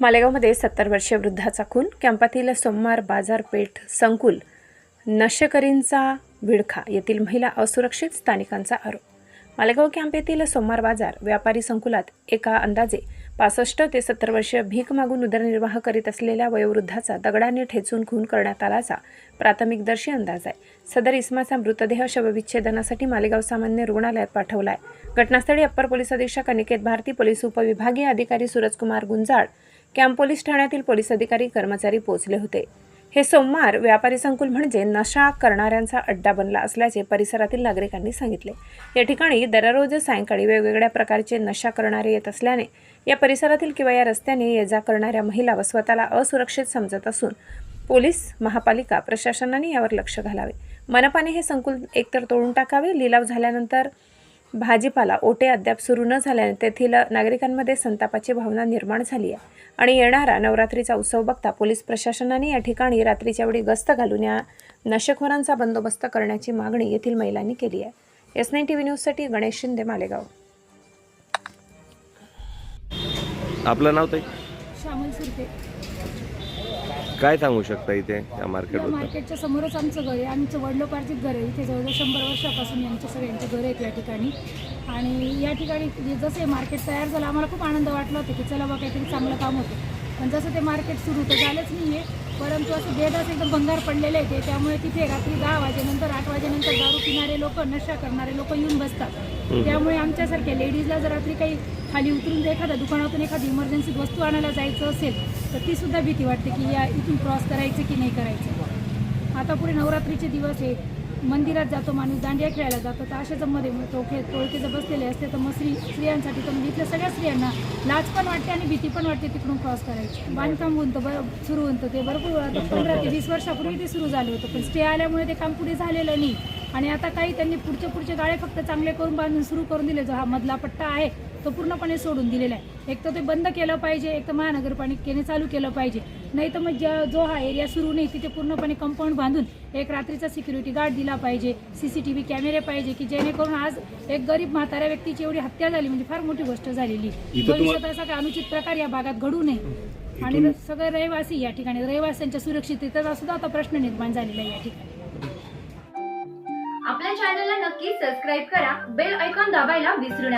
मालेगावमध्ये सत्तर वर्षीय वृद्धाचा खून कॅम्पातील सोमवार बाजारपेठ संकुल नशकरींचा विडखा येथील महिला असुरक्षित स्थानिकांचा आरोप. मालेगाव कॅम्प येथील सोमवार बाजार व्यापारी संकुलात एका अंदाजे पासष्ट ते सत्तर वर्षीय भीक मागून उदरनिर्वाह करीत असलेल्या वयोवृद्धाचा दगडाने ठेचून खून करण्यात आल्याचा प्राथमिकदर्शी अंदाज आहे. सदर इस्माचा मृतदेह शवविच्छेदनासाठी मालेगाव सामान्य रुग्णालयात पाठवला आहे घटनास्थळी अप्पर पोलीस अधीक्षक अनिकेत भारती पोलीस उपविभागीय अधिकारी सूरजकुमार गुंजाळ कॅम्प पोलीस ठाण्यातील पोलीस अधिकारी कर्मचारी पोहोचले होते. हे सोमवार व्यापारी संकुल म्हणजे नशा करणाऱ्यांचा अड्डा बनला असल्याचे परिसरातील नागरिकांनी सांगितले. या ठिकाणी दररोज सायंकाळी वेगवेगळ्या प्रकारचे नशा करणारे येत असल्याने या परिसरातील किंवा या रस्त्याने ये जा करणाऱ्या महिला व स्वतःला असुरक्षित समजत असून पोलीस महापालिका प्रशासनाने यावर लक्ष घालावे. मनपाने हे संकुल एकतर तोडून टाकावे लिलाव झाल्यानंतर भाजीपाला ओटे अद्याप सुरू न झाल्याने तेथील नागरिकांमध्ये संतापाची भावना निर्माण झाली आहे. आणि येणारा नवरात्रीचा उत्सव बघता पोलीस प्रशासनाने या ठिकाणी रात्रीच्या वेळी गस्त घालून या नशेखोरांचा बंदोबस्त करण्याची मागणी येथील महिलांनी केली आहे. एस नाईन टी व्ही न्यूजसाठी गणेश शिंदे मालेगाव. आपलं नाव ताई? श्यामल सुरते. काय सांगू शकता इथे या या मार्केटबद्दल मार्केटच्या समोरच आमचं घर आहे. आमचं वडिलोपार्जित घर आहे. इथे जवळजवळ शंभर वर्षापासून यांचे सगळ्यांचे घर आहेत या ठिकाणी. आणि या ठिकाणी जे- जसे मार्केट तयार झालं आम्हाला खूप आनंद वाटला होता की चला बा काहीतरी चांगलं काम होतं. पण जसं ते मार्केट सुरू तर झालंच नाही आहे परंतु असं बेदास एकदम भंगार पडलेले आहे ते त्यामुळे तिथे रात्री दहा वाजेनंतर आठ वाजेनंतर दारू पिणारे लोक नशा करणारे लोक येऊन बसतात. त्यामुळे आमच्यासारख्या लेडीजला जर रात्री काही खाली उतरून जर एखाद्या दुकानातून एखादी इमर्जन्सी वस्तू आणायला जायचं असेल तर ती सुद्धा भीती वाटते की या इथून क्रॉस करायचं की नाही करायचं. आता पुढे नवरात्रीचे दिवस आहे. मंदिरात जातो माणूस दांडिया खेळायला जातो. तर अशाच्यामध्ये टोके टोळके जर बसलेले असते. तर मग स्त्री स्त्रियांसाठी तर म्हणजे इथल्या सगळ्या स्त्रियांना लाज पण वाटते आणि भीती पण वाटते तिकडून क्रॉस करायची. बांधकाम होतं बरं सुरू होतं ते भरपूर पंधरा ते वीस वर्षापूर्वी ते सुरू झालं होतं. पण स्टे आल्यामुळे ते काम पुढे झालेलं नाही. आणि आता काही त्यांनी पुढचे पुढचे गाळे फक्त चांगले करून बांधून सुरू करून दिले. जो हा मधला पट्टा आहे तो पूर्णपणे सोडून दिलेला आहे. एक तर ते बंद केलं पाहिजे एक तर महानगरपालिकेने चालू केलं पाहिजे. नाही तर मग ज्या- जो हा एरिया सुरू नाही तिथे पूर्णपणे कंपाऊंड बांधून एक रात्रीचा सिक्युरिटी गार्ड दिला पाहिजे सी सी टी व्ही कॅमेरे पाहिजे की जेणेकरून आज एक गरीब म्हाताऱ्या व्यक्तीची एवढी हत्या झाली म्हणजे फार मोठी गोष्ट झालेली. भविष्यात असा काही अनुचित प्रकार या भागात घडू नये. आणि सगळे रहिवासी या ठिकाणी रहिवाशांच्या सुरक्षिततेचा सुद्धा आता प्रश्न निर्माण झालेला आहे या ठिकाणी. आपल्या चॅनलला नक्की सबस्क्राईब करा बेल ऐकॉन दाबायला विसरू नका.